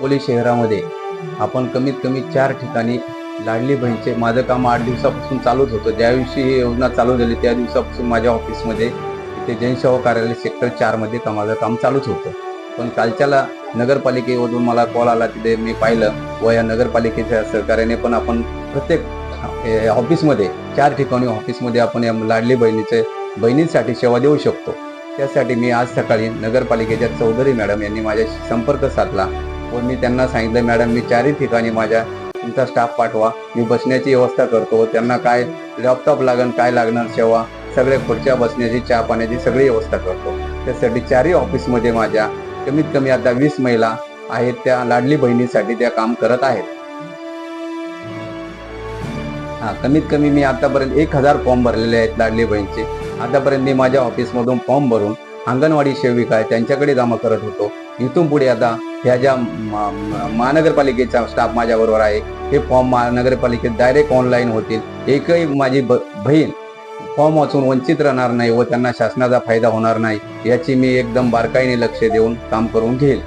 बोली शहरामध्ये आपण कमीत कमी चार ठिकाणी लाडली बहीणचे माझं काम आठ दिवसापासून चालूच होतं. ज्या दिवशी ही योजना चालू झाली त्या दिवसापासून माझ्या ऑफिसमध्ये इथे जनसेवा कार्यालय सेक्टर चारमध्ये का माझं काम चालूच होतं. पण कालच्याला नगरपालिकेमधून मला कॉल आला तिथे मी पाहिलं व या नगरपालिकेच्या सहकार्याने पण आपण प्रत्येक ऑफिसमध्ये चार ठिकाणी ऑफिसमध्ये आपण या लाडली बहिणीचे बहिणींसाठी सेवा देऊ शकतो. त्यासाठी मी आज सकाळी नगरपालिकेच्या चौधरी मॅडम यांनी माझ्याशी संपर्क साधला. व मी त्यांना सांगितलं मॅडम मी चारही ठिकाणी माझ्या तुमचा स्टाफ पाठवा. मी बसण्याची व्यवस्था करतो. त्यांना काय लॅपटॉप लागण काय लागणार सेवा सगळे खुर्च्या बसण्याची चहा पाण्याची सगळी व्यवस्था करतो. त्यासाठी चारही ऑफिसमध्ये माझ्या कमीत कमी आता वीस महिला आहेत त्या लाडली बहिणीसाठी त्या काम करत आहेत. हा कमीत कमी मी आतापर्यंत एक हजार फॉर्म भरलेले आहेत लाडली बहिणीचे. आतापर्यंत मी माझ्या ऑफिसमधून फॉर्म भरून अंगणवाडी सेविका आहे त्यांच्याकडे जमा करत होतो. इथून पुढे आता ह्या ज्या मा- महानगरपालिकेचा स्टाफ माझ्याबरोबर आहे हे फॉर्म महानगरपालिकेत डायरेक्ट ऑनलाईन होतील. एकही माझी ब बहीण फॉर्म वाचून वंचित राहणार नाही व त्यांना शासनाचा फायदा होणार नाही याची मी एकदम बारकाईने लक्ष देऊन काम करून घेईल.